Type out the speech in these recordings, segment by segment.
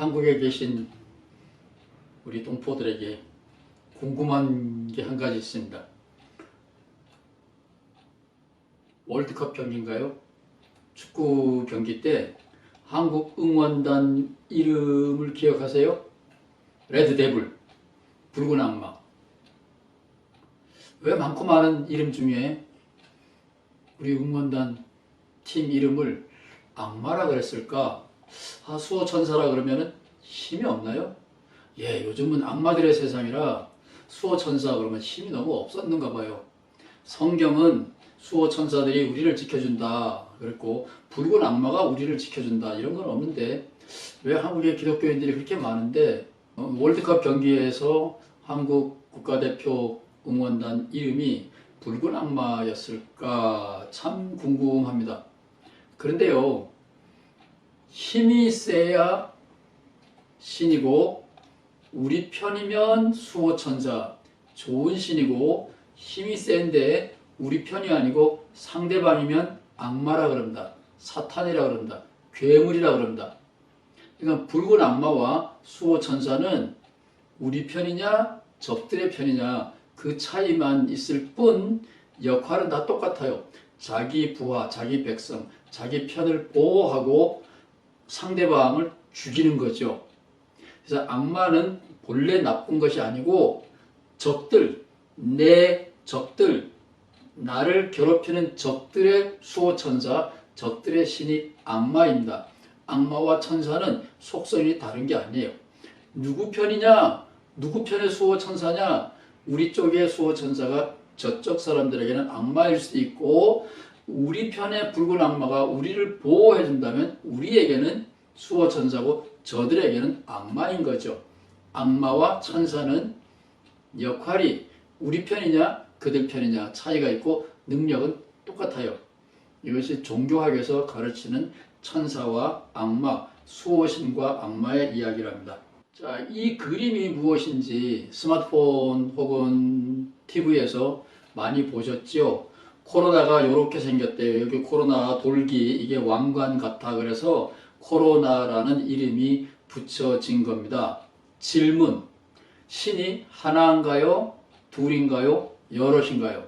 한국에 계신 우리 동포들에게 궁금한 게 한 가지 있습니다. 월드컵 경기인가요? 축구 경기 때 한국 응원단 이름을 기억하세요? 레드 데블, 붉은 악마. 왜 많고 많은 이름 중에 우리 응원단 팀 이름을 악마라 그랬을까? 아, 수호 천사라 그러면은 힘이 없나요? 예, 요즘은 악마들의 세상이라 수호 천사 그러면 힘이 너무 없었는가 봐요. 성경은 수호 천사들이 우리를 지켜준다 그랬고 붉은 악마가 우리를 지켜준다 이런 건 없는데 왜 한국의 기독교인들이 그렇게 많은데 어, 월드컵 경기에서 한국 국가대표 응원단 이름이 붉은 악마였을까 참 궁금합니다. 그런데요 힘이 세야 신이고 우리 편이면 수호천사 좋은 신이고 힘이 센데 우리 편이 아니고 상대방이면 악마라 그럽니다. 사탄이라 그럽니다. 괴물이라 그럽니다. 그러니까 붉은 악마와 수호천사는 우리 편이냐 적들의 편이냐 그 차이만 있을 뿐 역할은 다 똑같아요. 자기 부하, 자기 백성, 자기 편을 보호하고 상대방을 죽이는 거죠. 그래서 악마는 본래 나쁜 것이 아니고 적들, 내 적들, 나를 괴롭히는 적들의 수호 천사, 적들의 신이 악마입니다. 악마와 천사는 속성이 다른 게 아니에요. 누구 편이냐? 누구 편의 수호 천사냐? 우리 쪽의 수호 천사가 저쪽 사람들에게는 악마일 수도 있고 우리 편의 붉은 악마가 우리를 보호해 준다면 우리에게는 수호 천사고 저들에게는 악마인 거죠. 악마와 천사는 역할이 우리 편이냐 그들 편이냐 차이가 있고 능력은 똑같아요. 이것이 종교학에서 가르치는 천사와 악마, 수호신과 악마의 이야기랍니다. 자, 이 그림이 무엇인지 스마트폰 혹은 TV에서 많이 보셨죠? 코로나가 이렇게 생겼대요. 여기 코로나 돌기, 이게 왕관 같아. 그래서 코로나라는 이름이 붙여진 겁니다. 질문. 신이 하나인가요? 둘인가요? 여럿인가요?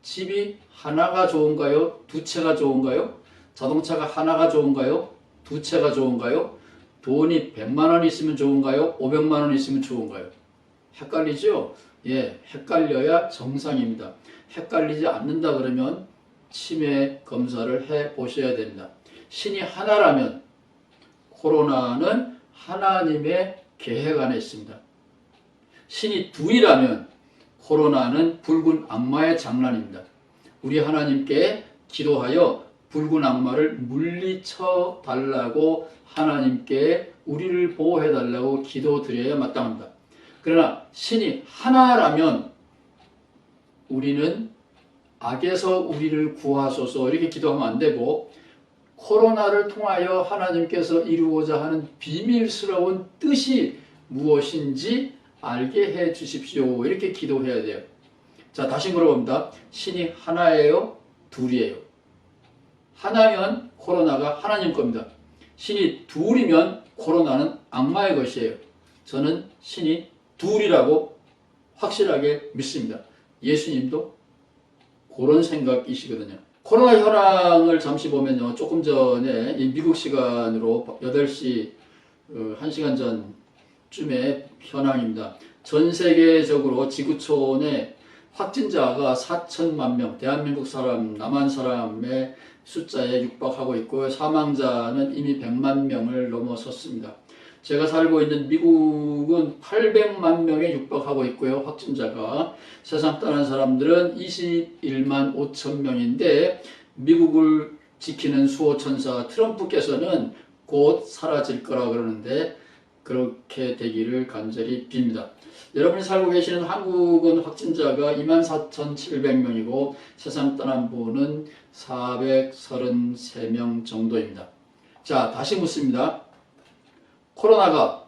집이 하나가 좋은가요? 두 채가 좋은가요? 자동차가 하나가 좋은가요? 두 채가 좋은가요? 돈이 100만 원 있으면 좋은가요? 500만 원 있으면 좋은가요? 헷갈리죠? 예, 헷갈려야 정상입니다. 헷갈리지 않는다 그러면 치매 검사를 해 보셔야 됩니다. 신이 하나라면 코로나는 하나님의 계획 안에 있습니다. 신이 둘이라면 코로나는 붉은 악마의 장난입니다. 우리 하나님께 기도하여 붉은 악마를 물리쳐 달라고 하나님께 우리를 보호해 달라고 기도드려야 마땅합니다. 그러나 신이 하나라면 우리는 악에서 우리를 구하소서 이렇게 기도하면 안 되고 코로나를 통하여 하나님께서 이루고자 하는 비밀스러운 뜻이 무엇인지 알게 해 주십시오. 이렇게 기도해야 돼요. 자, 다시 물어봅니다. 신이 하나예요? 둘이에요? 하나면 코로나가 하나님 겁니다. 신이 둘이면 코로나는 악마의 것이에요. 저는 신이 둘이라고 확실하게 믿습니다. 예수님도 그런 생각이시거든요. 코로나 현황을 잠시 보면요. 조금 전에 이 미국 시간으로 8시, 어, 1시간 전쯤에 현황입니다. 전 세계적으로 지구촌에 확진자가 4천만 명, 대한민국 사람, 남한 사람의 숫자에 육박하고 있고 사망자는 이미 100만 명을 넘어섰습니다. 제가 살고 있는 미국은 800만 명에 육박하고 있고요. 확진자가 세상 떠난 사람들은 21만 5천 명인데 미국을 지키는 수호천사 트럼프께서는 곧 사라질 거라 그러는데 그렇게 되기를 간절히 빕니다. 여러분이 살고 계시는 한국은 확진자가 24,700명이고 세상 떠난 분은 433명 정도입니다. 자, 다시 묻습니다. 코로나가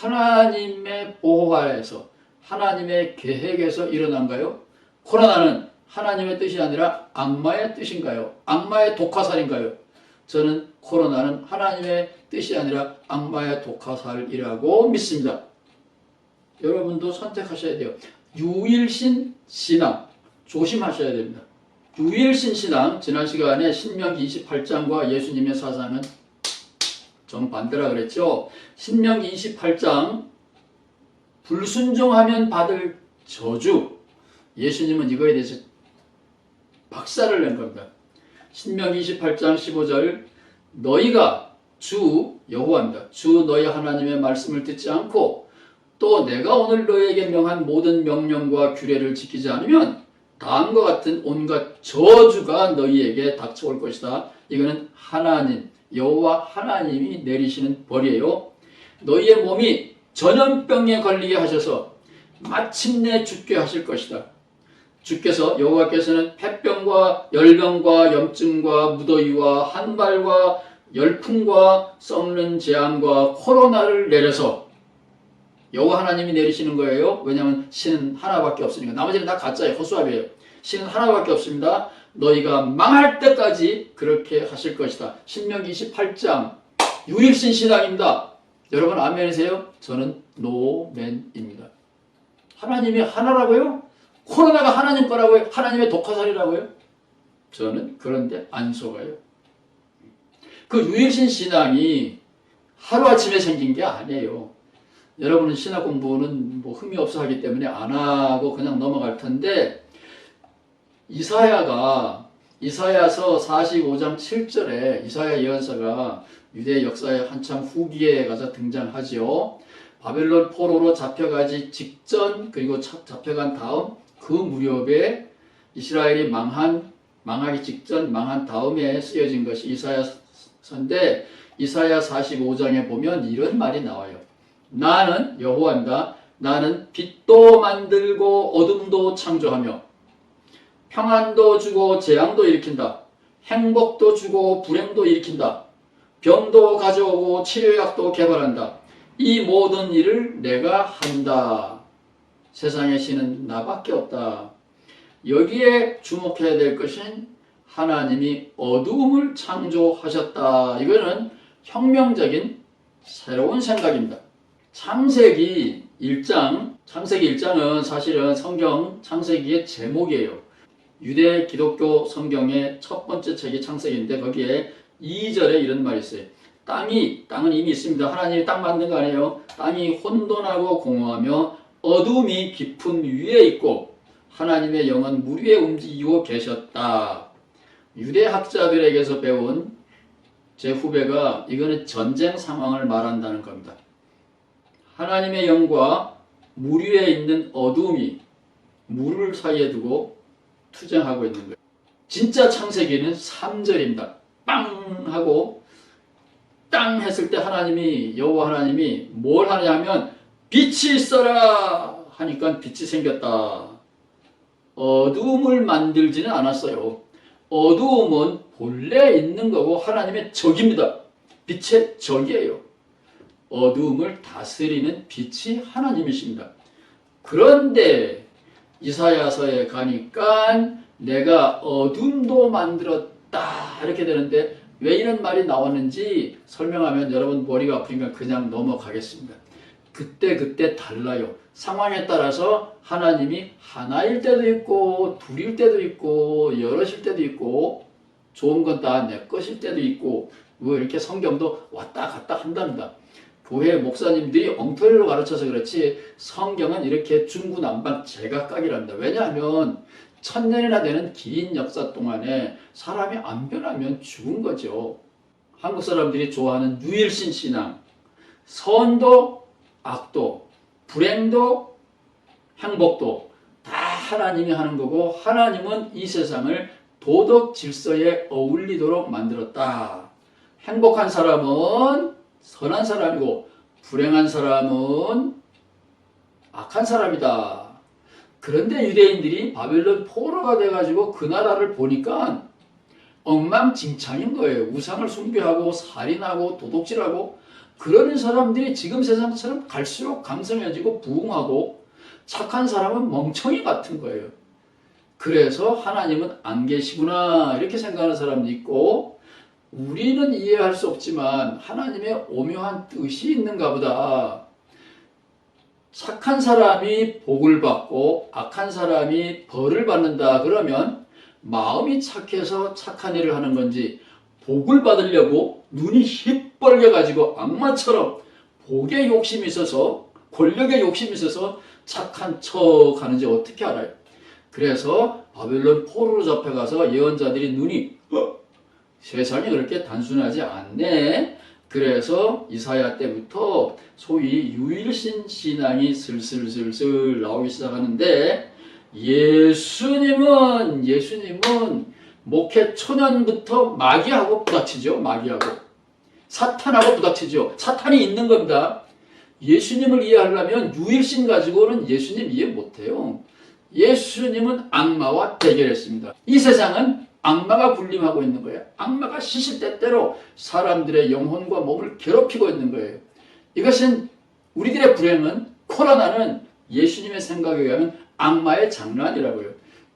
하나님의 보호 하에서 하나님의 계획에서 일어난가요? 코로나는 하나님의 뜻이 아니라 악마의 뜻인가요? 악마의 독화살인가요? 저는 코로나는 하나님의 뜻이 아니라 악마의 독화살이라고 믿습니다. 여러분도 선택하셔야 돼요. 유일신 신앙 조심하셔야 됩니다. 유일신 신앙 지난 시간에 신명기 28장과 예수님의 사상은 정반대라 그랬죠. 신명기 28장 불순종하면 받을 저주 예수님은 이거에 대해서 박살을 낸 겁니다. 신명기 28장 15절 너희가 주 여호와입니다. 주 너희 하나님의 말씀을 듣지 않고 또 내가 오늘 너희에게 명한 모든 명령과 규례를 지키지 않으면 다음과 같은 온갖 저주가 너희에게 닥쳐올 것이다. 이거는 하나님 여호와 하나님이 내리시는 벌이에요. 너희의 몸이 전염병에 걸리게 하셔서 마침내 죽게 하실 것이다. 주께서 여호와께서는 폐병과 열병과 염증과 무더위와 한발과 열풍과 썩는 재앙과 코로나를 내려서 여호와 하나님이 내리시는 거예요. 왜냐하면 신은 하나밖에 없으니까 나머지는 다 가짜예요. 허수아비예요. 신은 하나밖에 없습니다. 너희가 망할 때까지 그렇게 하실 것이다. 신명기 28장 유일신 신앙입니다. 여러분 아멘이세요? 저는 노맨입니다. 하나님이 하나라고요? 코로나가 하나님 거라고요? 하나님의 독화살이라고요? 저는 그런데 안 속아요. 그 유일신 신앙이 하루아침에 생긴 게 아니에요. 여러분은 신학 공부는 뭐 흠이 없어 하기 때문에 안 하고 그냥 넘어갈 텐데 이사야가 이사야서 45장 7절에 이사야 예언서가 유대 역사의 한참 후기에 가서 등장하지요. 바벨론 포로로 잡혀가지 직전 그리고 차- 잡혀간 다음 그 무렵에 이스라엘이 망한 망하기 직전 망한 다음에 쓰여진 것이 이사야서인데 이사야 45장에 보면 이런 말이 나와요. 나는 여호와입니다. 나는 빛도 만들고 어둠도 창조하며 평안도 주고 재앙도 일으킨다. 행복도 주고 불행도 일으킨다. 병도 가져오고 치료약도 개발한다. 이 모든 일을 내가 한다. 세상의 신은 나밖에 없다. 여기에 주목해야 될 것은 하나님이 어두움을 창조하셨다. 이거는 혁명적인 새로운 생각입니다. 창세기 1장, 창세기 1장은 사실은 성경 창세기의 제목이에요. 유대 기독교 성경의 첫 번째 책이 창세기인데 거기에 2절에 이런 말이 있어요. 땅이, 땅은 이미 있습니다. 하나님이 땅 만든 거 아니에요. 땅이 혼돈하고 공허하며 어둠이 깊은 위에 있고 하나님의 영은 물 위에 움직이고 계셨다. 유대 학자들에게서 배운 제 후배가 이거는 전쟁 상황을 말한다는 겁니다. 하나님의 영과 물 위에 있는 어둠이 물을 사이에 두고 투쟁하고 있는 거예요. 진짜 창세기는 3절입니다. 빵 하고 땅 했을 때 하나님이 여호와 하나님이 뭘 하냐면 빛이 있어라 하니까 빛이 생겼다. 어두움을 만들지는 않았어요. 어두움은 본래 있는 거고 하나님의 적입니다. 빛의 적이에요. 어두움을 다스리는 빛이 하나님이십니다. 그런데 이사야서에 가니까 내가 어둠도 만들었다 이렇게 되는데 왜 이런 말이 나왔는지 설명하면 여러분 머리가 아프니까 그냥 넘어가겠습니다. 그때 그때 달라요. 상황에 따라서 하나님이 하나일 때도 있고 둘일 때도 있고 여럿일 때도 있고 좋은 건 다 내 것일 때도 있고 뭐 이렇게 성경도 왔다 갔다 한답니다. 교회 목사님들이 엉터리로 가르쳐서 그렇지 성경은 이렇게 중구난방 제각각이랍니다. 왜냐하면 천년이나 되는 긴 역사 동안에 사람이 안 변하면 죽은 거죠. 한국 사람들이 좋아하는 유일신 신앙, 선도, 악도, 불행도, 행복도 다 하나님이 하는 거고 하나님은 이 세상을 도덕 질서에 어울리도록 만들었다. 행복한 사람은 선한 사람이고 불행한 사람은 악한 사람이다. 그런데 유대인들이 바벨론 포로가 돼가지고 그 나라를 보니까 엉망진창인 거예요. 우상을 숭배하고 살인하고 도둑질하고 그러는 사람들이 지금 세상처럼 갈수록 강성해지고 부흥하고 착한 사람은 멍청이 같은 거예요. 그래서 하나님은 안 계시구나 이렇게 생각하는 사람도 있고 우리는 이해할 수 없지만 하나님의 오묘한 뜻이 있는가 보다. 착한 사람이 복을 받고 악한 사람이 벌을 받는다 그러면 마음이 착해서 착한 일을 하는 건지 복을 받으려고 눈이 힙벌겨 가지고 악마처럼 복의 욕심이 있어서 권력의 욕심이 있어서 착한 척 하는지 어떻게 알아요? 그래서 바벨론 포로로 잡혀가서 예언자들이 눈이 어? 세상이 그렇게 단순하지 않네. 그래서 이사야 때부터 소위 유일신 신앙이 슬슬슬슬 나오기 시작하는데 예수님은 예수님은 목회 초년부터 마귀하고 부닥치죠. 마귀하고 사탄하고 부닥치죠. 사탄이 있는 겁니다. 예수님을 이해하려면 유일신 가지고는 예수님 이해 못해요. 예수님은 악마와 대결했습니다. 이 세상은 악마가 군림하고 있는 거예요. 악마가 시시때때로 사람들의 영혼과 몸을 괴롭히고 있는 거예요. 이것은 우리들의 불행은 코로나는 예수님의 생각에 의하면 악마의 장난이라고요.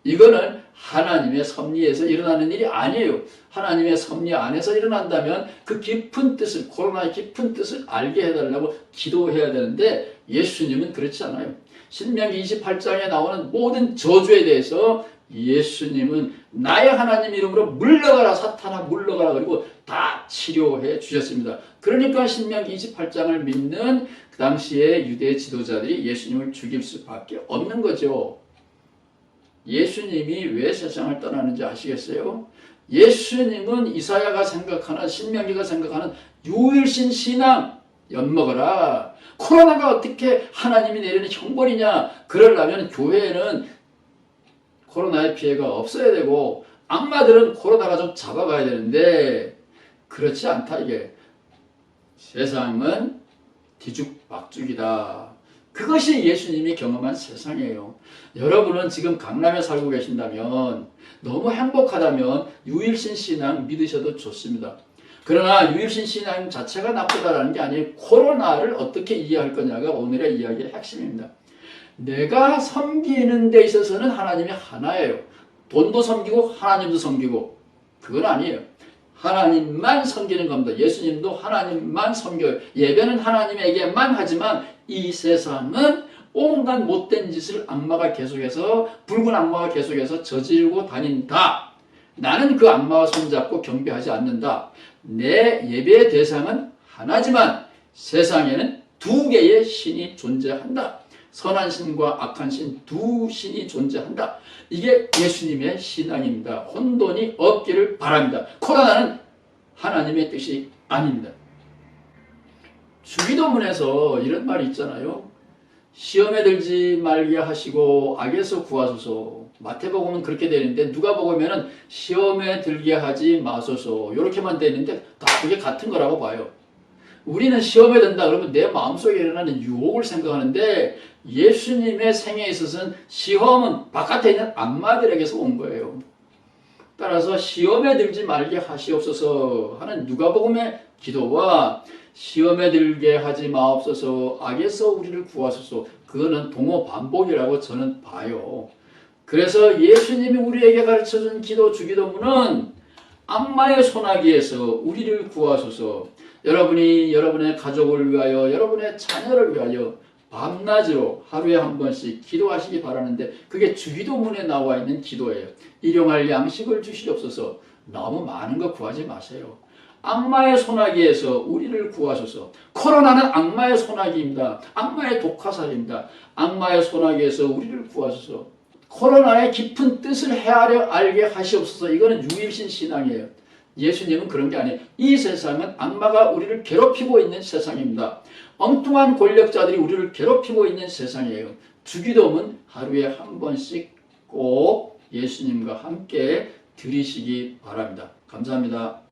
이거는 하나님의 섭리에서 일어나는 일이 아니에요. 하나님의 섭리 안에서 일어난다면 그 깊은 뜻을 코로나의 깊은 뜻을 알게 해달라고 기도해야 되는데 예수님은 그렇지 않아요. 신명기 28장에 나오는 모든 저주에 대해서 예수님은 나의 하나님 이름으로 물러가라 사탄아 물러가라 그리고 다 치료해 주셨습니다. 그러니까 신명기 28장을 믿는 그 당시에 유대 지도자들이 예수님을 죽일 수밖에 없는 거죠. 예수님이 왜 세상을 떠나는지 아시겠어요? 예수님은 이사야가 생각하는 신명기가 생각하는 유일신 신앙 엿먹어라. 코로나가 어떻게 하나님이 내리는 형벌이냐? 그러려면 교회에는 코로나의 피해가 없어야 되고 악마들은 코로나가 좀 잡아가야 되는데 그렇지 않다 이게 세상은 뒤죽박죽이다. 그것이 예수님이 경험한 세상이에요. 여러분은 지금 강남에 살고 계신다면 너무 행복하다면 유일신 신앙 믿으셔도 좋습니다. 그러나 유일신 신앙 자체가 나쁘다라는 게 아니에요. 코로나를 어떻게 이해할 거냐가 오늘의 이야기의 핵심입니다. 내가 섬기는 데 있어서는 하나님이 하나예요. 돈도 섬기고 하나님도 섬기고 그건 아니에요. 하나님만 섬기는 겁니다. 예수님도 하나님만 섬겨요. 예배는 하나님에게만 하지만 이 세상은 온갖 못된 짓을 악마가 계속해서 붉은 악마가 계속해서 저지르고 다닌다. 나는 그 악마와 손잡고 경배하지 않는다. 내 예배의 대상은 하나지만 세상에는 두 개의 신이 존재한다. 선한 신과 악한 신 두 신이 존재한다. 이게 예수님의 신앙입니다. 혼돈이 없기를 바랍니다. 코로나는 하나님의 뜻이 아닙니다. 주기도문에서 이런 말이 있잖아요. 시험에 들지 말게 하시고 악에서 구하소서. 마태복음은 그렇게 되는데 누가복음에는 시험에 들게 하지 마소서. 이렇게만 되는데 다 그게 같은 거라고 봐요. 우리는 시험에 든다 그러면 내 마음속에 일어나는 유혹을 생각하는데 예수님의 생에 있어서는 시험은 바깥에 있는 악마들에게서 온 거예요. 따라서 시험에 들지 말게 하시옵소서 하는 누가복음의 기도와 시험에 들게 하지 마옵소서 악에서 우리를 구하소서 그거는 동호 반복이라고 저는 봐요. 그래서 예수님이 우리에게 가르쳐준 기도 주기도문은 악마의 소나기에서 우리를 구하소서 여러분이 여러분의 가족을 위하여 여러분의 자녀를 위하여 밤낮으로 하루에 한 번씩 기도하시기 바라는데 그게 주기도문에 나와 있는 기도예요. 일용할 양식을 주시옵소서. 너무 많은 거 구하지 마세요. 악마의 소나기에서 우리를 구하소서. 코로나는 악마의 소나기입니다. 악마의 독화살입니다. 악마의 소나기에서 우리를 구하소서. 코로나의 깊은 뜻을 헤아려 알게 하시옵소서. 이거는 유일신 신앙이에요. 예수님은 그런 게 아니에요. 이 세상은 악마가 우리를 괴롭히고 있는 세상입니다. 엉뚱한 권력자들이 우리를 괴롭히고 있는 세상이에요. 주기도문 하루에 한 번씩 꼭 예수님과 함께 드리시기 바랍니다. 감사합니다.